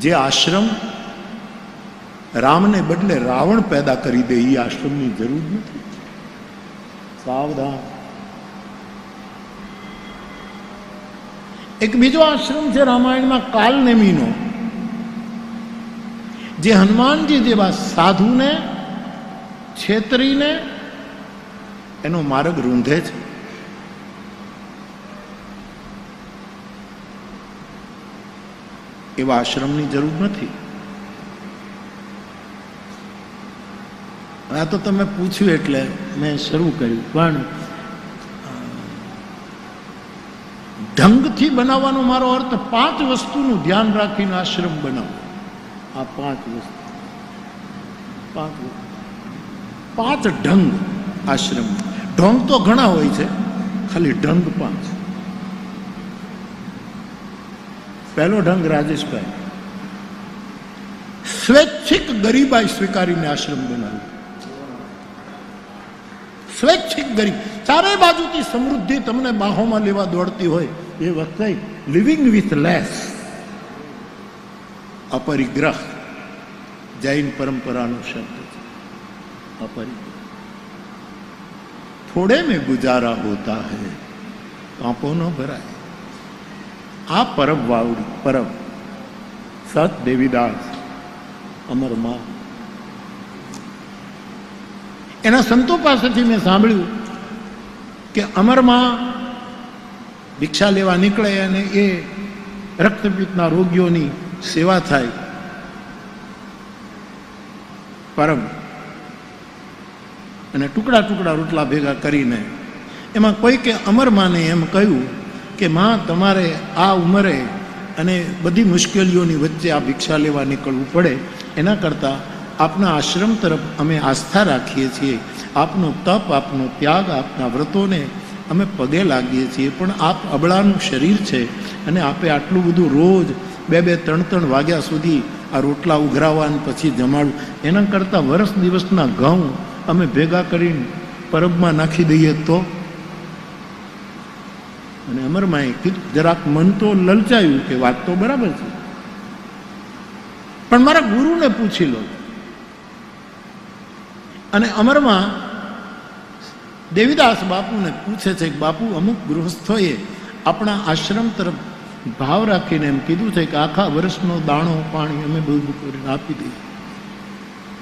જે આશ્રમ રામને બદલે રાવણ પેદા કરી દે એ આશ્રમની જરૂર નથી. સાવધાન. એક બીજો આશ્રમ છે રામાયણમાં કાલનેમીનો, જે હનુમાનજી જેવા સાધુને, છેતરીને એનો માર્ગ રૂંધે છે. એવા આશ્રમની જરૂર નથી. આ તો તમે પૂછ્યું એટલે મેં શરૂ કર્યું. પણ ઢંગથી બનાવવાનો મારો અર્થ પાંચ વસ્તુનું ધ્યાન રાખીને આશ્રમ બનાવો. આ પાંચ વસ્તુ. પાંચ. પાંચ ઢંગ આશ્રમ. ઢોંગ તો ઘણા હોય છે, ખાલી ઢંગ પાંચ. પહેલો ઢંગ રાજેશભાઈ. સ્વૈચ્છિક ગરીબાઈ સ્વીકારીને આશ્રમ બનાવ્યો. સ્વૈચ્છિક ગરીબ. ચારે બાજુથી સમૃદ્ધિ તમને બાહોમાં લેવા દોડતી હોય એ વખતે લિવિંગ વિથ લેસ. અપરિગ્રહ. જૈન પરંપરાનો શબ્દ છે. અપરિગ્રહ. થોડે મેં ગુજારા હોતા હૈ. કાપો ન ભરાય. આ પરબ વાવડી, પરબ. સત દેવીદાસ અમરમાં એના સંતો પાસેથી મેં સાંભળ્યું કે અમરમાં ભિક્ષા લેવા નીકળે અને એ રક્તપિત્તના રોગીઓની સેવા થાય. પરમ અને ટુકડા ટુકડા રોટલા ભેગા કરીને એમાં કોઈકે અમરમાને એમ કહ્યું કે માં, તમારે આ ઉંમરે અને બધી મુશ્કેલીઓની વચ્ચે આ ભિક્ષા લેવા નીકળવું પડે. એના કરતાં આપના આશ્રમ તરફ અમે આસ્થા રાખીએ છીએ. આપનો તપ, આપનો ત્યાગ, આપના વ્રતોને અમે પગે લાગીએ છીએ. પણ આપ અબળાનું શરીર છે અને આપે આટલું બધું રોજ બે બે, ત્રણ ત્રણ વાગ્યા સુધી આ રોટલા ઉઘરાવા પછી જમાડવું. એના કરતાં વર્ષ દિવસના ઘઉં અમે ભેગા કરીને પરબમાં નાખી દઈએ તો અને અમરમાએ કીધું, જરાક મન તો લલચાયું કે વાત તો બરાબર છે. પણ મારા ગુરુને પૂછી લો. અને અમરમાં દેવીદાસ બાપુને પૂછે છે કે બાપુ, અમુક ગૃહસ્થોએ આપણા આશ્રમ તરફ ભાવ રાખીને એમ કીધું છે કે આખા વર્ષનો દાણો પાણી અમે બધું કરીને આપી દઈએ.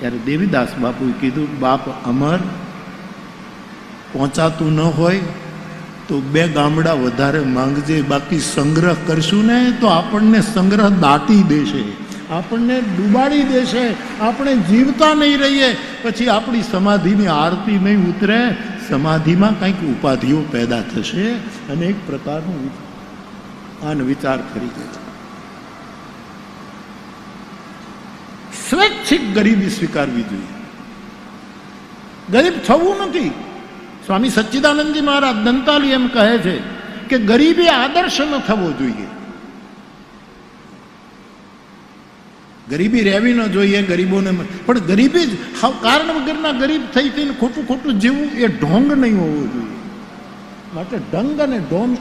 ત્યારે દેવીદાસ બાપુએ કીધું, બાપ, અમર પહોંચાતું ન હોય તો બે ગામડા વધારે માંગજે, બાકી સંગ્રહ કરશું ને તો આપણને સંગ્રહ દાટી દેશે. આપણને ડૂબાડી દેશે. આપણે જીવતા નહીં રહીએ. પછી આપણી સમાધિની આરતી નહીં ઉતરે. સમાધિમાં કંઈક ઉપાધિઓ પેદા થશે અને એક પ્રકારનું આન વિચાર કરી દે સ્વૈચ્છિક ગરીબી સ્વીકારવી જોઈએ. ગરીબ થવું નથી. સ્વામી સચ્ચિદાનંદજી મહારાજ દંતાલી એમ કહે છે કે ગરીબી આદર્શ ન થવો જોઈએ. ગરીબી રહેવી ન જોઈએ, ગરીબોને પણ ગરીબી જ કારણ વગરના ગરીબ થઈ થઈને ખોટું ખોટું જીવવું એ ઢોંગ નહીં હોવો જોઈએ. માટે ઢંગ અને ઢોંગ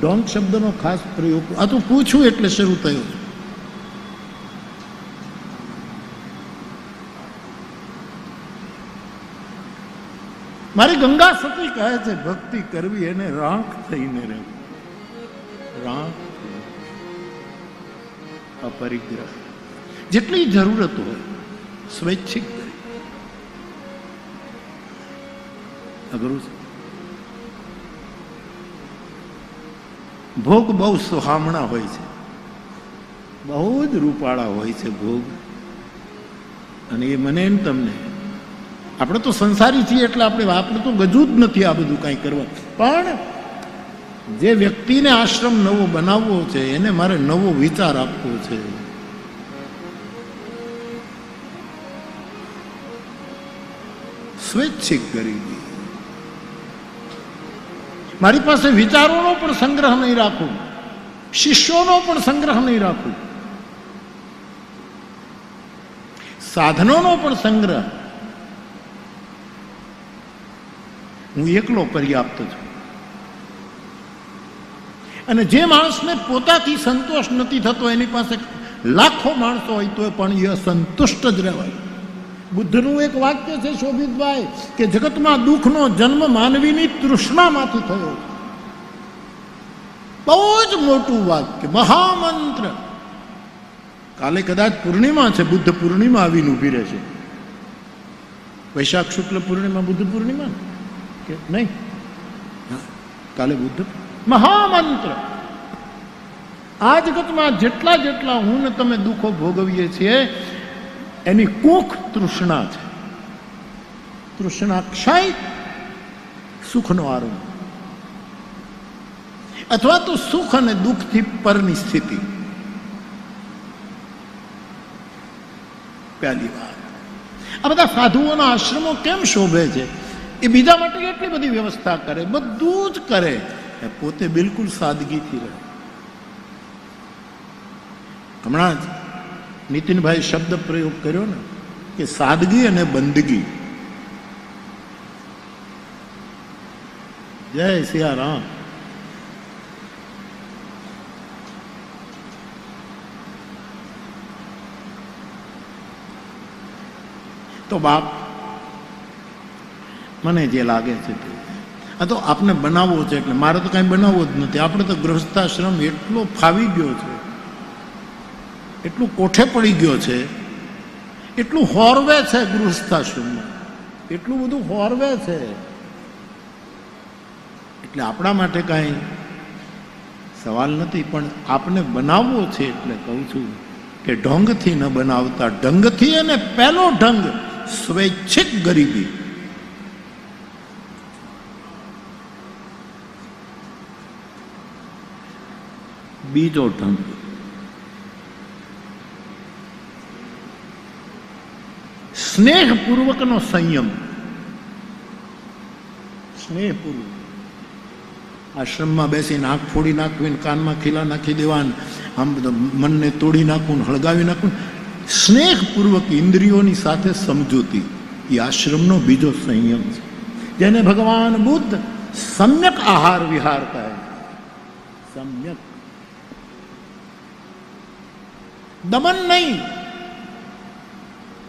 ઢોંગ શબ્દનો ખાસ પ્રયોગ આ તો પૂછું એટલે શરૂ થયો. મારી ગંગા સતી કહે છે, ભક્તિ કરવી એને રાંક થઈને રહેવું. રાંક અપરિગ્રહ. જેટલી જરૂરત હોય, સ્વૈચ્છિક ભોગ બહુ સુહામણા હોય છે. બહુ જ રૂપાળા હોય છે ભોગ. અને એ મને એમ તમને આપણે તો સંસારી છીએ એટલે આપણે આપણે તો ગજું જ નથી આ બધું કાંઈ કરવા. પણ જે વ્યક્તિને આશ્રમ નવો બનાવવો છે, એને મારે નવો વિચાર આપવો છે. સ્વૈચ્છિક ગરીબી. મારી પાસે વિચારોનો પણ સંગ્રહ નહીં રાખું. શિષ્યોનો પણ સંગ્રહ નહીં રાખું. સાધનોનો પણ સંગ્રહ. હું એકલો પર્યાપ્ત છું. અને જે માણસને પોતાથી સંતોષ નથી થતો, એની પાસે લાખો માણસો હોય તો પણ એ સંતુષ્ટ જ રહેવાય. બુદ્ધનું એક વાક્ય છે શોભિતભાઈ, કે જગતમાં દુઃખનો જન્મ માનવીની તૃષ્ણામાંથી થયો બહુ જ મોટું વાક્ય, મહામંત્ર. કાલે કદાચ પૂર્ણિમા છે, બુદ્ધ પૂર્ણિમા આવીને ઊભી રહેશે. વૈશાખ શુક્લ પૂર્ણિમા, બુદ્ધ પૂર્ણિમા? કે નહીં? કાલે બુદ્ધ. મહામંત્ર. આ જગતમાં જેટલા જેટલા હું ને તમે દુઃખો ભોગવીએ છીએ એની કુખ તૃષ્ણા છે. તૃષ્ણા ક્ષય સુખનો આરંભ. અથવા તો સુખ અને દુઃખથી પરની સ્થિતિ. પહેલી વાત. આ બધા સાધુઓના આશ્રમો કેમ શોભે છે? એ બીજા માટે એટલી બધી વ્યવસ્થા કરે, બધું જ કરે. પોતે બિલકુલ સાદગીથી રહે. હમણાં જ નીતિનભાઈ શબ્દ પ્રયોગ કર્યો ને, કે સાદગી અને બંદગી. જય સિયારામ. તો બાપ મને જે લાગે છે તે. આ તો આપણે બનાવવો છે એટલે મારે તો કાંઈ બનાવવો જ નથી. આપણે તો ગૃહસ્થાશ્રમ એટલો ફાવી ગયો છે. એટલું કોઠે પડી ગયો છે. એટલું હોરવે છે ગૃહસ્થાશ્રમમાં. એટલું બધું હોરવે છે. એટલે આપણા માટે કાંઈ સવાલ નથી, પણ આપને બનાવવો છે એટલે કહું છું કે ઢોંગથી ન બનાવતા ઢંગથી અને પહેલો ઢંગ સ્વૈચ્છિક ગરીબી. બીજો ઢંગ. સ્નેહપૂર્વકનો સંયમ. સ્નેહપૂર્વક. આશ્રમમાં બેસીને આંખ ફોડી નાખવી ને કાનમાં ખીલા નાખી દેવાન, આમ મનને તોડી નાખવું હળગાવી નાખવું સ્નેહપૂર્વક ઇન્દ્રિયોની સાથે સમજૂતી. એ આશ્રમનો બીજો સંયમ છે. જેને ભગવાન બુદ્ધ સમ્યક આહાર વિહાર કહે. સમ્યક. દમન નહીં.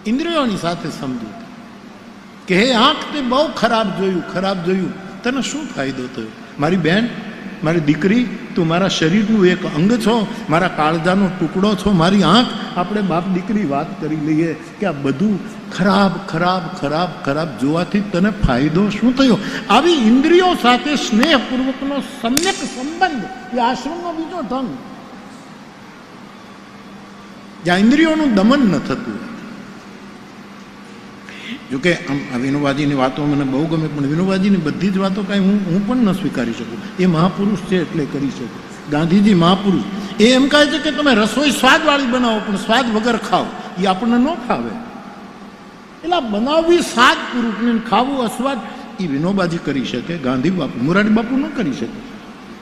ઇન્દ્રિયોની સાથે સમજૂતી કે હે, આંખ તે બહુ ખરાબ જોયું ખરાબ જોયું. તને શું ફાયદો થયો? મારી બેન, મારી દીકરી, તું મારા શરીરનું એક અંગ છો, મારા કાળજાનો ટુકડો છો, મારી આંખ. આપણે બાપ દીકરી વાત કરી લઈએ કે આ બધું ખરાબ ખરાબ ખરાબ ખરાબ જોવાથી તને ફાયદો શું થયો? આવી ઇન્દ્રિયો સાથે સ્નેહપૂર્વકનો સમ્યક સંબંધ, એ આશ્રમનો બીજો ઢંગ. જ્યાં ઇન્દ્રિયોનું દમન ન થતું જોકે આમ આ વિનોબાજીની વાતો મને બહુ ગમે, પણ વિનોબાજીની બધી જ વાતો કાંઈ હું હું પણ ન સ્વીકારી શકું. એ મહાપુરુષ છે એટલે કરી શકું. ગાંધીજી મહાપુરુષ. એ એમ કહે છે કે તમે રસોઈ સ્વાદવાળી બનાવો, પણ સ્વાદ વગર ખાઓ. એ આપણને ન ખાવે એટલે બનાવવી સ્વાદ પૂરું ખાવું અસ્વાદ, એ વિનોબાજી કરી શકે, ગાંધી બાપુ મોરારી બાપુ ન કરી શકે.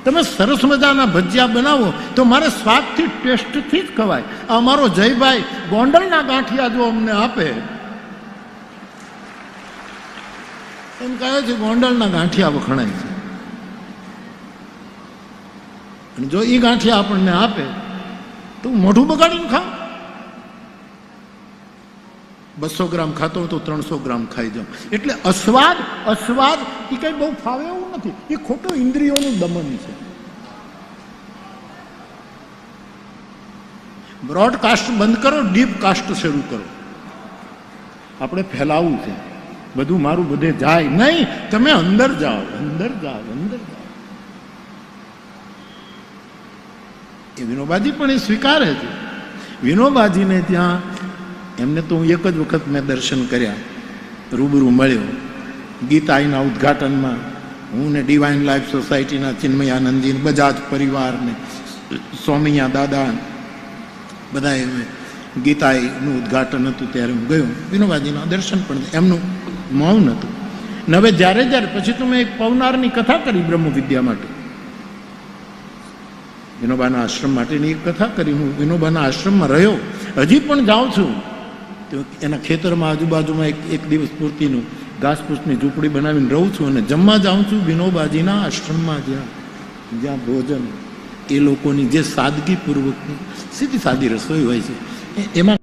તમે સરસ મજાના ભજીયા બનાવો, તો મારે સ્વાદથી ટેસ્ટથી જ ખવાય. અમારો જયભાઈ ગોંડલના ગાંઠિયા જો અમને આપે. એમ કહે છે, ગોંડલના ગાંઠિયા વખણાય છે. અને જો એ ગાંઠિયા આપણને આપે, તો મોઢું બગાડીને ખાવ બસો ગ્રામ ખાતો હોય તો ત્રણસો ગ્રામ ખાઈ જાઉં. એટલે અસ્વાદ અસ્વાદ એ કંઈ બહુ ફાવે એવું નથી. એ ખોટું ઇન્દ્રિયોનું દમન છે. બ્રોડકાસ્ટ બંધ કરો ડીપ કાસ્ટ શરૂ કરો. આપણે ફેલાવવું છે. બધું મારું બધે જાય. નહીં, તમે અંદર જાઓ અંદર જાઓ અંદર જાઓ. એ વિનોબાજી પણ એ સ્વીકારે છે. વિનોબાજીને ત્યાં એમને તો હું એક જ વખત મેં દર્શન કર્યા. રૂબરૂ મળ્યો. ગીતાઈના ઉદ્ઘાટનમાં હું ને ડિવાઇન લાઈફ સોસાયટીના ચિન્મયાનંદજી બજાજ પરિવારને સ્વામીયા દાદા બધા ગીતાઈનું ઉદ્ઘાટન હતું ત્યારે હું ગયો. વિનોબાજીના દર્શન પણ એમનું મૌન હતું. ને હવે જ્યારે જ્યારે પછી તો મેં એક પવનારની કથા કરી બ્રહ્મ વિદ્યા માટે. વિનોબાના આશ્રમ માટેની એક કથા કરી. હું વિનોબાના આશ્રમમાં રહ્યો. હજી પણ જાઉં છું. એના ખેતરમાં આજુબાજુમાં એક એક દિવસ પૂરતીનું ઘાસપૂસની ઝૂંપડી બનાવીને રહું છું અને જમવા જાઉં છું વિનોબાજીના આશ્રમમાં જ્યાં જ્યાં ભોજન એ લોકોની જે સાદગીપૂર્વકની સીધી સાદી રસોઈ હોય છે. એમાં